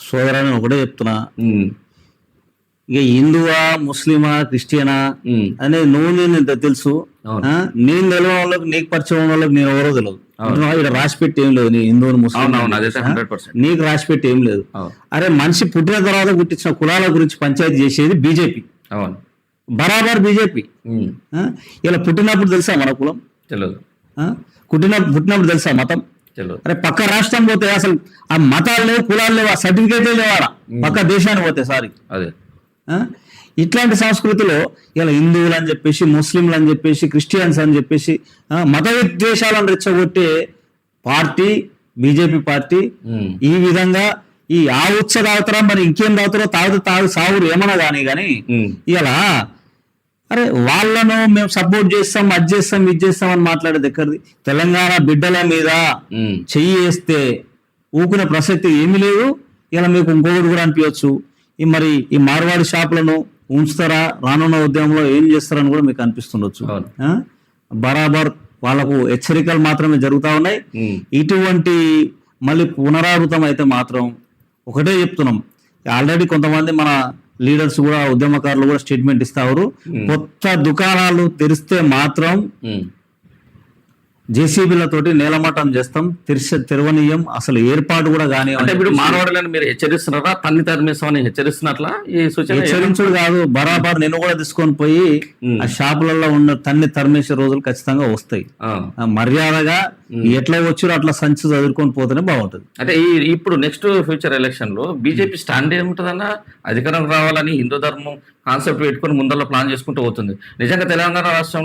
సోదరాన్ని ఒకటే చెప్తున్నా. ఇక హిందువా ముస్లిమా క్రిస్టియనా అనేది నువ్వు నేను ఇంత తెలుసు? నేను తెలియని వాళ్ళకి నీకు పరిచయం వాళ్ళకి నేను ఎవరో తెలియదు ఇక్కడ రాసి పెట్టి ఏం లేదు నీ హిందువుని ముస్లిం నీకు రాసి పెట్టి ఏం లేదు. అరే మనిషి పుట్టిన తర్వాత పుట్టించిన కులాల గురించి పంచాయతీ చేసేది బీజేపీ. అవును. బరాబర్ బీజేపీ. ఇలా పుట్టినప్పుడు తెలుసా మన కులం? తెలియదు? పుట్టిన పుట్టినప్పుడు తెలుసా మతం? అరే పక్క రాష్ట్రం పోతే అసలు ఆ మతాలు లేవు కులాలు లేవు ఆ సర్టిఫికేటే లేవాడా పక్క దేశానికి పోతే సారీ. అదే? ఇట్లాంటి సంస్కృతిలో ఇలా హిందువులు అని చెప్పేసి ముస్లింలు అని చెప్పేసి క్రిస్టియన్స్ అని చెప్పేసి మత విద్వేషాలను రెచ్చగొట్టే పార్టీ బీజేపీ పార్టీ ఈ విధంగా ఈ ఆ ఉచ్చ తాగుతారా మరి ఇంకేం తాగుతారో తాగుతూ తాగు సాగురు ఏమన్నా కానీ కానీ ఇలా అరే వాళ్ళను మేము సపోర్ట్ చేస్తాం అది చేస్తాం ఇది చేస్తాం అని మాట్లాడేది ఎక్కడిది? తెలంగాణ బిడ్డల మీద చెయ్యి వేస్తే ఊకునే ప్రసక్తి ఏమీ లేదు. ఇలా మీకు ఇంకొకటి కూడా అనిపించవచ్చు. ఈ మరి ఈ మార్వాడి షాపులను ఉంచుతారా? రానున్న ఉద్యమంలో ఏం చేస్తారని కూడా మీకు అనిపిస్తుండొచ్చు? బరాబర్ వాళ్ళకు హెచ్చరికలు మాత్రమే జరుగుతూ ఉన్నాయి. ఇటువంటి మళ్ళీ పునరావృతం అయితే మాత్రం ఒకటే చెప్తున్నాం. ఆల్రెడీ కొంతమంది మన లీడర్స్ కూడా ఉద్యమకారులు కూడా స్టేట్మెంట్ ఇస్తారు కొత్త దుకాణాలు తెరిస్తే మాత్రం. జేసీబీలతోటి నేలమట్టం చేస్తాం. తెరిస తెరవనీయం అసలు ఏర్పాటు కూడా కానీ అంటే ఇప్పుడు మానవాడులను మీరు హెచ్చరిస్తున్నారా? తన్ని తరిమేస్తామని హెచ్చరిస్తున్నట్లా ఈ సూచన హెచ్చరించుడు కాదు. బరాబర్ నేను కూడా తీసుకొని పోయి. ఆ షాపులలో ఉన్న తన్ని తరిమేసే రోజులు ఖచ్చితంగా వస్తాయి. మర్యాదగా ఎట్లా వచ్చారో అట్లా సంచి చదువుకొని పోతేనే బాగుంటుంది. అంటే ఈ ఇప్పుడు నెక్స్ట్ ఫ్యూచర్ ఎలక్షన్లో బీజేపీ స్టాండ్ ఏముంటుందన్న? అధికారం రావాలని హిందూ ధర్మం కాన్సెప్ట్ పెట్టుకొని ముందర ప్లాన్ చేసుకుంటూ పోతుంది. నిజంగా తెలంగాణ రాష్ట్రంలో